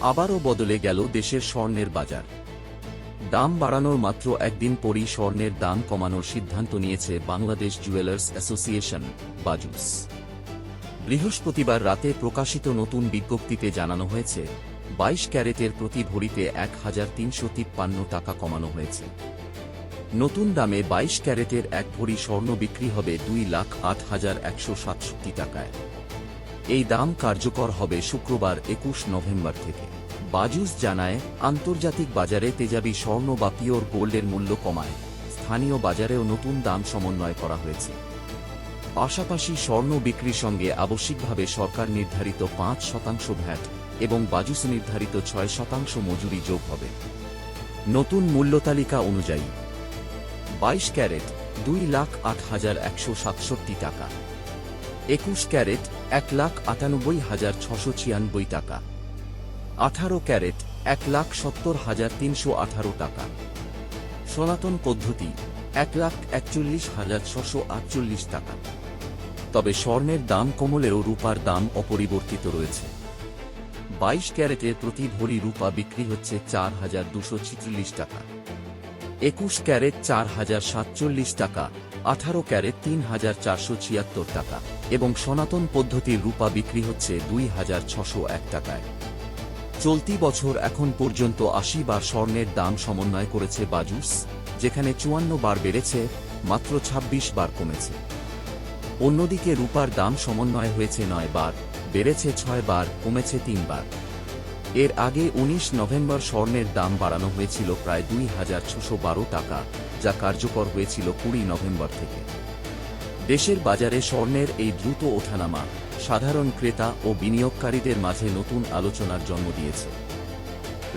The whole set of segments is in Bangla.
আবারও বদলে গেল দেশের স্বর্ণের বাজার। দাম বাড়ানোর মাত্র একদিন পরই স্বর্ণের দাম কমানোর সিদ্ধান্ত নিয়েছে বাংলাদেশ জুয়েলার্স অ্যাসোসিয়েশন, বাজুস। বৃহস্পতিবার রাতে প্রকাশিত নতুন বিজ্ঞপ্তিতে জানানো হয়েছে, বাইশ ক্যারেটের প্রতি ভরিতে এক হাজার তিনশো তিপ্পান্ন টাকা কমানো হয়েছে। নতুন দামে বাইশ ক্যারেটের এক ভরি স্বর্ণ বিক্রি হবে দুই লাখ আট হাজার একশো সাতষট্টি টাকায়। এই দাম কার্যকর হবে শুক্রবার, একুশ নভেম্বর থেকে। বাজুস জানায়, আন্তর্জাতিক বাজারে তেজাবি স্বর্ণ বা পিওর গোল্ডের মূল্য কমায়। স্থানীয় বাজারেও নতুন দাম সমন্বয় করা হয়েছে। পাশাপাশি স্বর্ণ বিক্রির সঙ্গে আবশ্যিকভাবে সরকার নির্ধারিত পাঁচ শতাংশ ভ্যাট এবং বাজুস নির্ধারিত ছয় শতাংশ মজুরি যোগ হবে। নতুন মূল্য তালিকা অনুযায়ী, বাইশ ক্যারেট, দুই লাখ আট হাজার একশো সাতষট্টি টাকা। একুশ ক্যারেট, এক লাখ আটানব্বই হাজার ছশো ছিয়ানব্বই টাকা। আঠারো ক্যারেট, এক লাখ সত্তর হাজার তিনশো আঠারো টাকা। সনাতন পদ্ধতি, এক লাখ একচল্লিশ হাজার ছশো আটচল্লিশ টাকা। তবে স্বর্ণের দাম কমলেও রূপার দাম অপরিবর্তিত রয়েছে। বাইশ ক্যারেটের প্রতি ভরি রূপা বিক্রি হচ্ছে চার হাজার দুশো ছিচল্লিশ টাকা। একুশ ক্যারেট, চার হাজার সাতচল্লিশ টাকা। আঠারো ক্যারেট তিন হাজার চারশো ছিয়াত্তর টাকা এবং সনাতন পদ্ধতির রূপা বিক্রি হচ্ছে দুই হাজার ছশো এক টাকায়। চলতি বছর এখন পর্যন্ত আশি বার স্বর্ণের দাম সমন্বয় করেছে বাজুস যেখানে চুয়ান্ন বার বেড়েছে, মাত্র ২৬ বার কমেছে। অন্যদিকে রূপার দাম সমন্বয় হয়েছে নয় বার, বেড়েছে ছয় বার, কমেছে তিন বার। এর আগে ১৯ নভেম্বর স্বর্ণের দাম বাড়ানো হয়েছিল প্রায় দুই হাজার ছশো বারো টাকা, যা কার্যকর হয়েছিল কুড়ি নভেম্বর থেকে। দেশের বাজারে স্বর্ণের এই দ্রুত ওঠানামা সাধারণ ক্রেতা ও বিনিয়োগকারীদের মাঝে নতুন আলোচনার জন্ম দিয়েছে।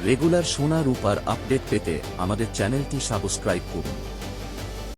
রেগুলার সোনা রূপার আপডেট পেতে আমাদের চ্যানেলটি সাবস্ক্রাইব করুন।